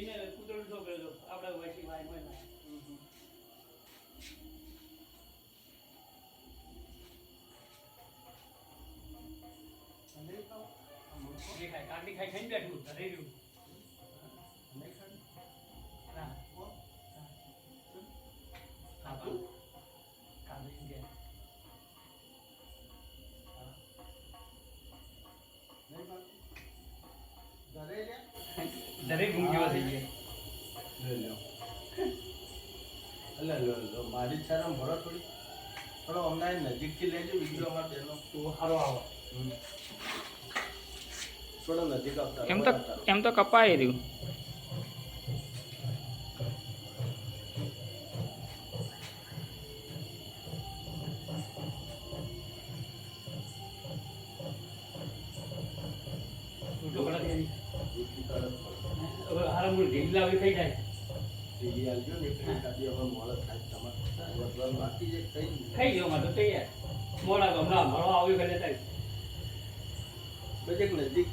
એને કૂતરું શું કર્યું આપણે વૈશી ભાઈ મળે નહીં ખાવ આ મૂર્ખો. દેખાય કાંડી ખાઈ ખાઈને બેઠું ઘરે રહ્યું નહીં ખાવ. કોણ? હા? દરેક ઊંઘ્યો થઈ ગયા એટલે લો લો. મારી શરમ ભરો થોડી થોડો હમણાં નજીકથી લેજો બીજો અમાર બેનો તો સારો આવો થોડો નજીક આવતા એમ તો એમ તો કપાઈ રહ્યું ઢોકળા થઈ જાય ને એટલે હવે મોડો થાય તમારે બાકી છે કઈ થઈ ગયો મારે તૈયાર. મોડા ગમડા મારો આવ્યો કરે થાય બજેક નજીક